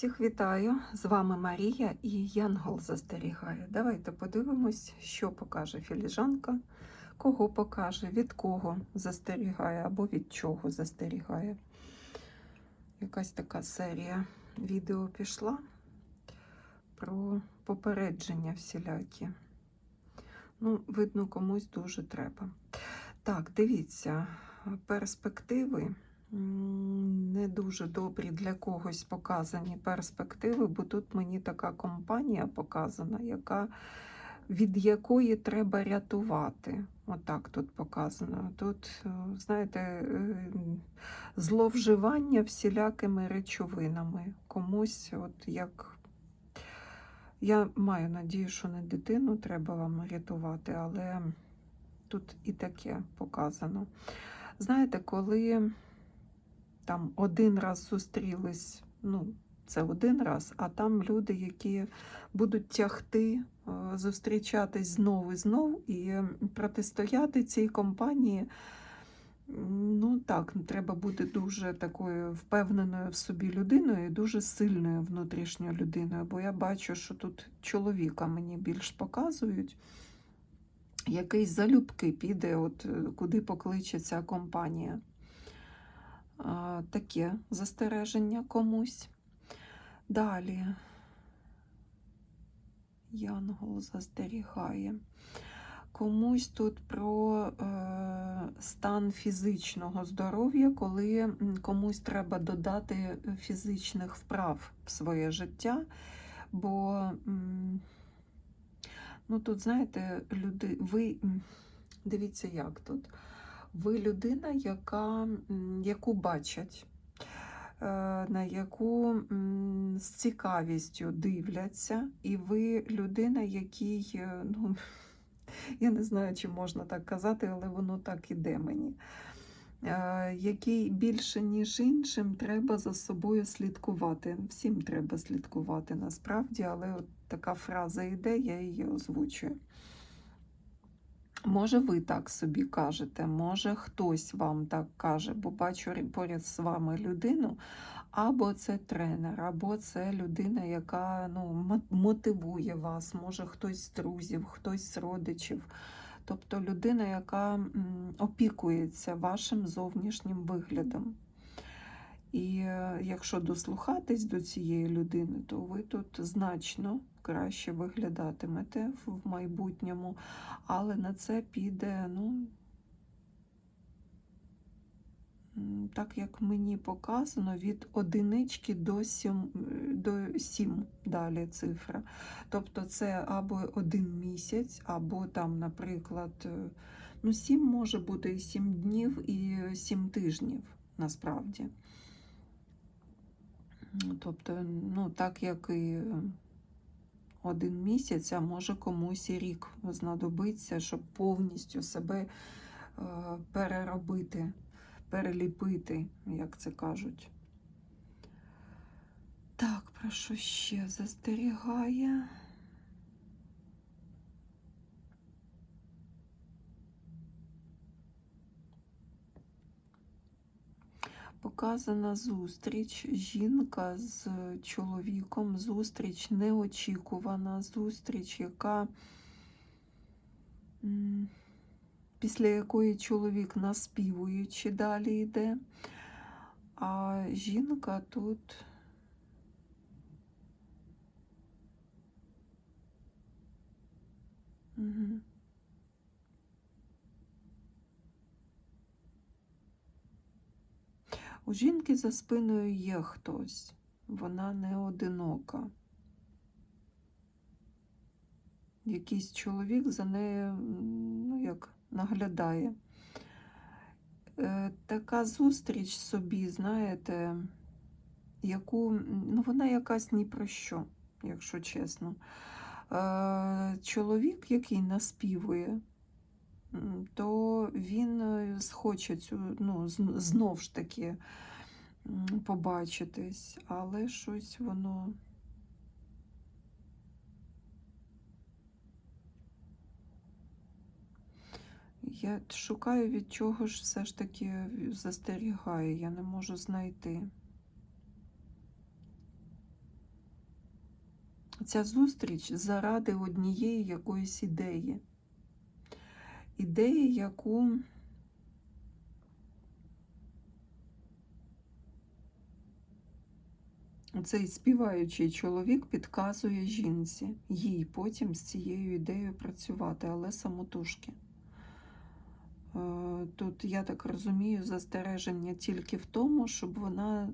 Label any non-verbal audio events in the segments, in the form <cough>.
Всіх вітаю! З вами Марія і Янгол застерігає. Давайте подивимось, що покаже філіжанка, кого покаже, від кого застерігає або від чого застерігає. Якась така серія відео пішла про попередження всілякі. Ну, видно, комусь дуже треба. Так, дивіться, перспективи не дуже добрі для когось показані перспективи, бо тут мені така компанія показана, яка, від якої треба рятувати. Отак тут показано. Тут, е, знаєте, е, зловживання всілякими речовинами. Комусь, от як. Я маю надію, що не дитину треба вам рятувати, але тут і таке показано. Знаєте, коли там один раз зустрілись, ну, це один раз, а там люди, які будуть тягти, е, зустрічатись знову і знов і протистояти цій компанії. Ну так, треба бути дуже такою впевненою в собі людиною і дуже сильною внутрішньою людиною. Бо я бачу, що тут чоловіка мені більш показують, який залюбки піде, от куди покличе ця компанія. Таке застереження комусь. Далі. Янгол застерігає. Комусь тут про е, стан фізичного здоров'я, коли комусь треба додати фізичних вправ в своє життя. Бо, ну тут, знаєте, люди, ви дивіться, як тут. Ви людина, яка, яку бачать, е, на яку з цікавістю дивляться, і ви людина, якій, е, ну, <laughs> я не знаю, чи можна так казати, але воно так іде мені. Е, Який більше, ніж іншим, треба за собою слідкувати. Всім треба слідкувати насправді, але от така фраза йде, я її озвучую. Може, ви так собі кажете, може хтось вам так каже, бо бачу поряд з вами людину, або це тренер, або це людина, яка ну, мотивує вас, може хтось з друзів, хтось з родичів. Тобто людина, яка опікується вашим зовнішнім виглядом. І е, якщо дослухатись до цієї людини, то ви тут значно краще виглядатимете в майбутньому, але на це піде, ну, так як мені показано, від одинички до сім, до сім далі цифра. Тобто це або один місяць, або там, наприклад, е, ну, сім може бути і сім днів, і сім тижнів насправді. Тобто, ну, так як і один місяць, а може комусь і рік знадобиться, щоб повністю себе е, переробити, переліпити, як це кажуть. Так, про що ще застерігає? Показана зустріч, жінка з чоловіком, зустріч неочікувана, зустріч, яка після якої чоловік наспівуючи далі йде, а жінка тут. Угу. У жінки за спиною є хтось, вона не одинока. Якийсь чоловік за нею, ну як наглядає. Е, Така зустріч собі, знаєте, яку, ну вона якась ні про що, якщо чесно. Е, Чоловік, який наспівує, то він е, схоче цю, ну, знов ж таки побачитись, але щось воно. Я шукаю, від чого ж все ж таки застерігає, я не можу знайти. ця зустріч заради однієї якоїсь ідеї. Ідеї, яку цей співаючий чоловік підказує жінці, їй потім з цією ідеєю працювати, але самотужки. Е, Тут, я так розумію, застереження тільки в тому, щоб вона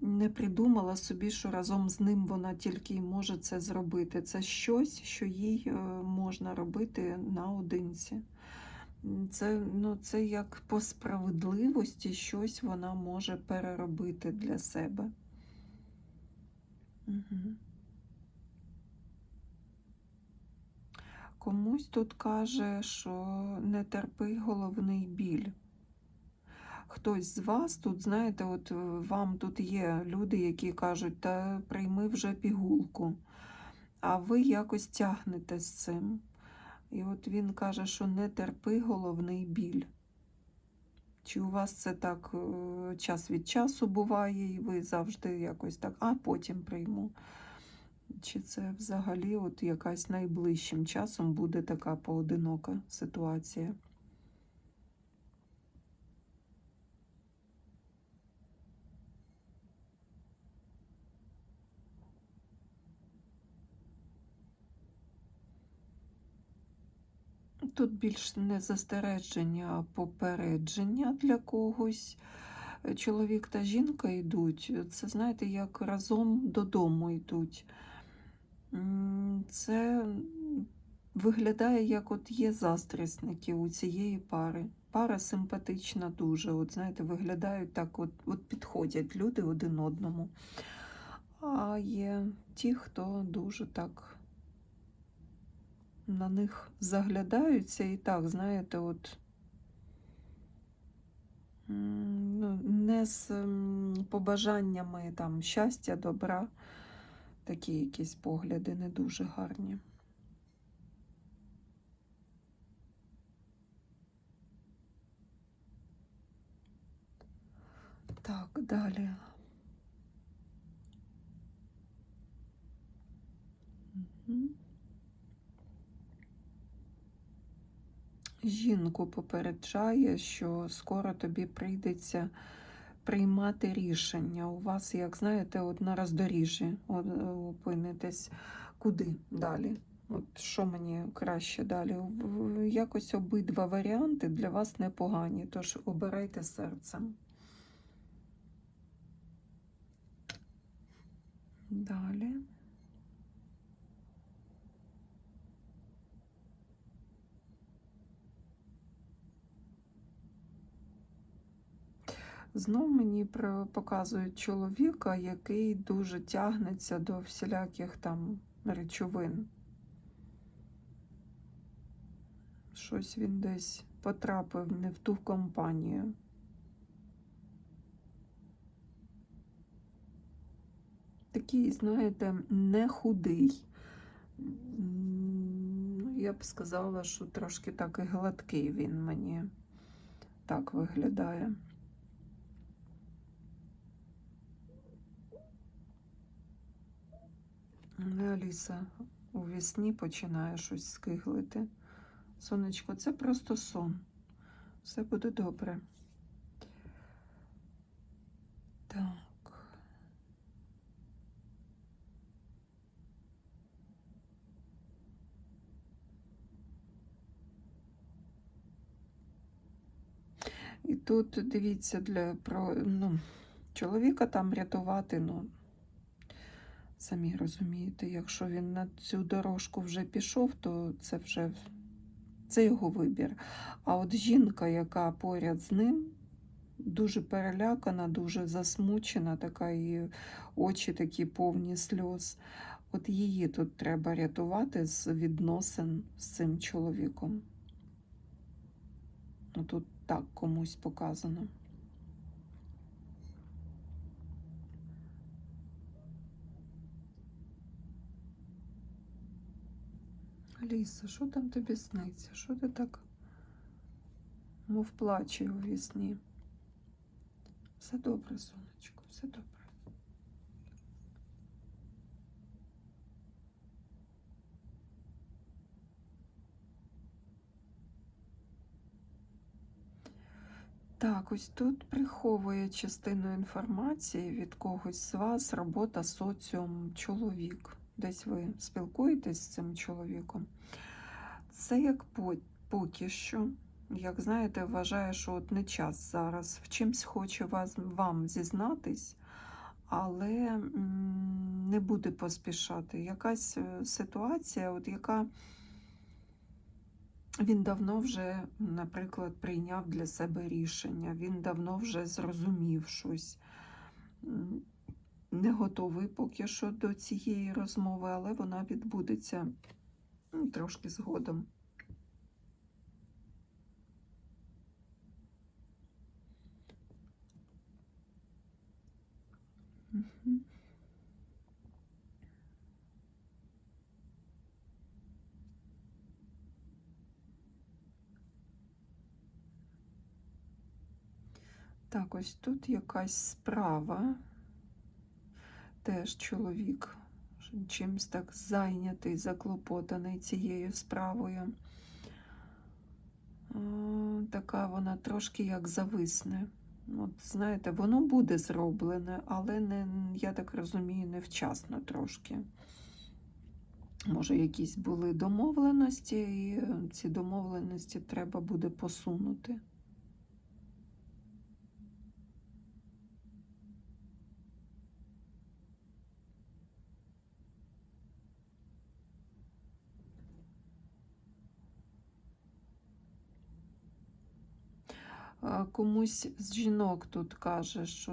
не придумала собі, що разом з ним вона тільки й може це зробити. Це щось, що їй е, можна робити наодинці. Це, ну, це як по справедливості щось вона може переробити для себе. Угу. Комусь тут каже, що не терпи головний біль. Хтось з вас тут, знаєте, от е, вам тут є люди, які кажуть, та прийми вже пігулку, а ви якось тягнете з цим. І от він каже, що не терпи головний біль. Чи у вас це так е, час від часу буває, і ви завжди якось так, а потім прийму. Чи це взагалі от якась найближчим часом буде така поодинока ситуація? Тут більш не застереження, а попередження для когось. Е, Чоловік та жінка йдуть. Це, знаєте, як разом додому йдуть. Це виглядає, як от є заздрісники у цієї пари. Пара симпатична дуже. От знаєте, виглядають так, от, от підходять люди один одному. А є ті, хто дуже так на них заглядаються і так, знаєте, от ну, не з побажаннями там щастя, добра. Такі якісь погляди не дуже гарні. Так, далі. Мгм. Жінку попереджає, що скоро тобі прийдеться приймати рішення. У вас, як знаєте, от на роздоріжжі е, опинитесь куди далі. От що мені краще далі? Якось обидва варіанти для вас непогані, тож обирайте серцем. Далі. Знов мені показують чоловіка, який дуже тягнеться до всіляких там речовин. Щось він десь потрапив не в ту компанію. Такий, знаєте, не худий. Ну, Я б сказала, що трошки так і гладкий він мені так виглядає. Аліса у вісні починає щось скиглити. Сонечко, це просто сон. Все буде добре. Так. І тут дивіться для про ну, чоловіка там рятувати, ну, самі розумієте, якщо він на цю дорожку вже пішов, то це вже це його вибір. А от жінка, яка поряд з ним, дуже перелякана, дуже засмучена, така і очі такі повні сльоз. От її тут треба рятувати з відносин з цим чоловіком. Ну, Тут так комусь показано. Аліса, що там тобі сниться? Що ти так ну, мов плаче у вісні? Все добре, сонечко, все добре. Так, ось тут приховує частину інформації від когось з вас робота соціум чоловік. Десь ви спілкуєтесь з цим чоловіком. Це як поки що. Як знаєте, вважає, що от не час зараз. В чимсь хоче вас, вам зізнатись, але не буде поспішати. Якась е, ситуація, от яка він давно вже, наприклад, прийняв для себе рішення, він давно вже зрозумів щось. Не готовий поки що до цієї розмови, але вона відбудеться м, трошки згодом. Так, ось тут якась справа. Теж чоловік чимсь так зайнятий, заклопотаний цією справою. Така вона трошки як зависне. От, знаєте, воно буде зроблене, але не, я так розумію, невчасно трошки. Може, якісь були домовленості, і ці домовленості треба буде посунути. Комусь з жінок тут каже, що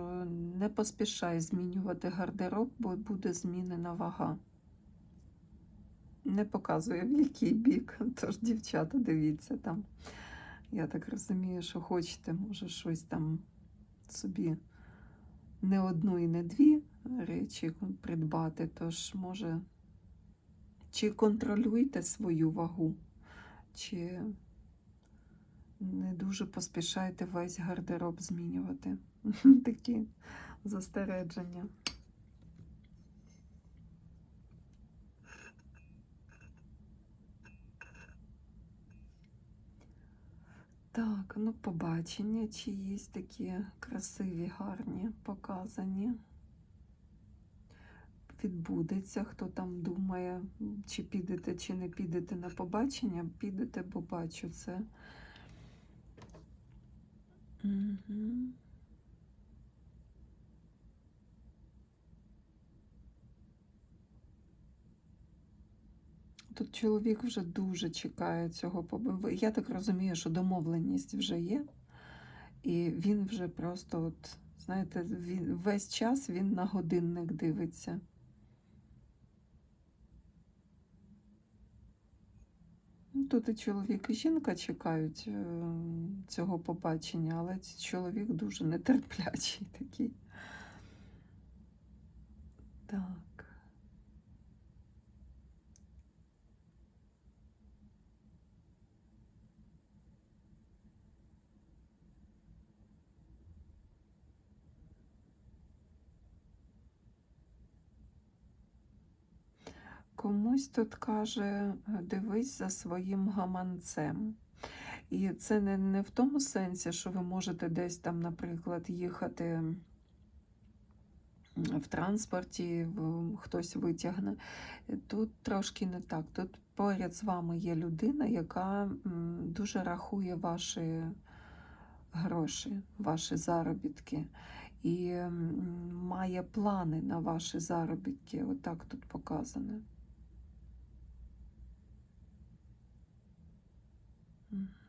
не поспішай змінювати гардероб, бо буде змінена вага. Не показує в який бік. <laughs> Тож, дівчата, дивіться там. Я так розумію, що хочете, може, щось там собі не одну і не дві речі придбати. Тож, може, чи контролюйте свою вагу, чи не дуже поспішайте весь гардероб змінювати. <laughs> Такі застереження. Так, ну побачення чиїсь такі красиві, гарні, показані. Відбудеться, хто там думає, чи підете, чи не підете на побачення, підете, бо бачу це. Тут чоловік вже дуже чекає цього побив. Я так розумію, що домовленість вже є, і він вже просто, от, знаєте, він, весь час він на годинник дивиться. Тут і чоловік, і жінка чекають е, цього побачення, але чоловік дуже нетерплячий <laughs> такий. Так. Комусь тут каже, е, дивись за своїм гаманцем. І це не, не в тому сенсі, що ви можете десь там, наприклад, їхати в транспорті, хтось витягне. Тут трошки не так. Тут поряд з вами є людина, яка дуже рахує ваші гроші, ваші заробітки. І має плани на ваші заробітки. Отак тут показане. Mm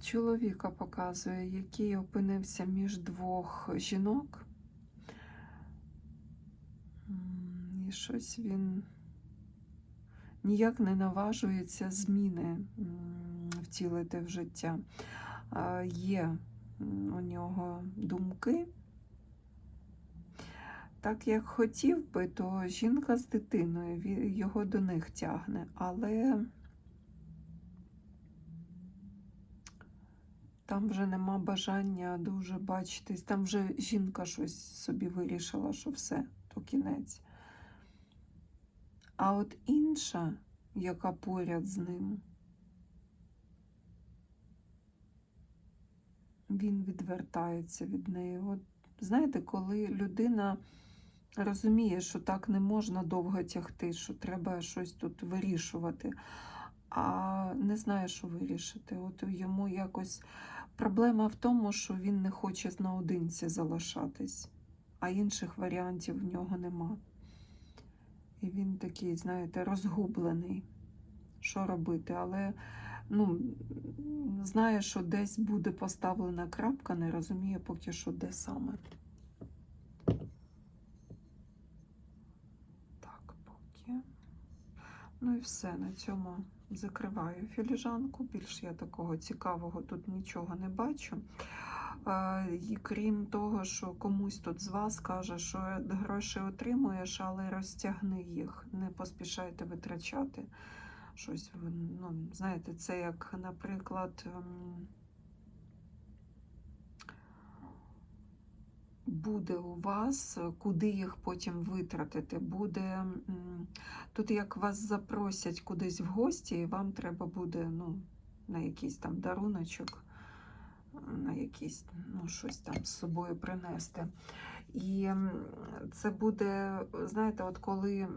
Чоловіка показує, який опинився між двох жінок. І щось він ніяк не наважується зміни втілити в життя. Є у нього думки. Так як хотів би, то жінка з дитиною, його до них тягне, але там вже нема бажання дуже бачитись. Там вже жінка щось собі вирішила, що все, то кінець. А от інша, яка поряд з ним, він відвертається від неї. От, знаєте, коли людина розуміє, що так не можна довго тягти, що треба щось тут вирішувати, а не знає, що вирішити. От йому якось проблема в тому, що він не хоче наодинці залишатись, а інших варіантів в нього нема. І він такий, знаєте, розгублений, що робити, але ну, знає, що десь буде поставлена крапка, не розуміє поки що, де саме. Так, поки. Ну і все, на цьому закриваю філіжанку. Більш я такого цікавого тут нічого не бачу. І крім того, що комусь тут з вас каже, що гроші отримуєш, але розтягни їх, не поспішайте витрачати щось. Ну, знаєте, це як, наприклад, буде у вас, куди їх потім витратити. Буде тут, як вас запросять кудись в гості, і вам треба буде ну, на якийсь там даруночок, на якийсь, ну, щось там з собою принести. І це буде, знаєте, от коли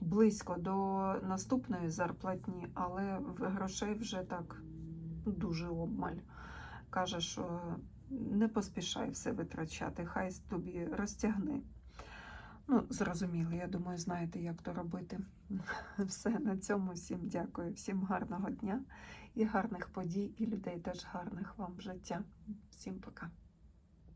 близько до наступної зарплатні, але грошей вже так дуже обмаль. Каже, що не поспішай все витрачати, хай тобі розтягни. Ну, зрозуміло, я думаю, знаєте, як то робити. <laughs> Все, на цьому всім дякую, всім гарного дня і гарних подій, і людей теж гарних вам в життя. Всім пока.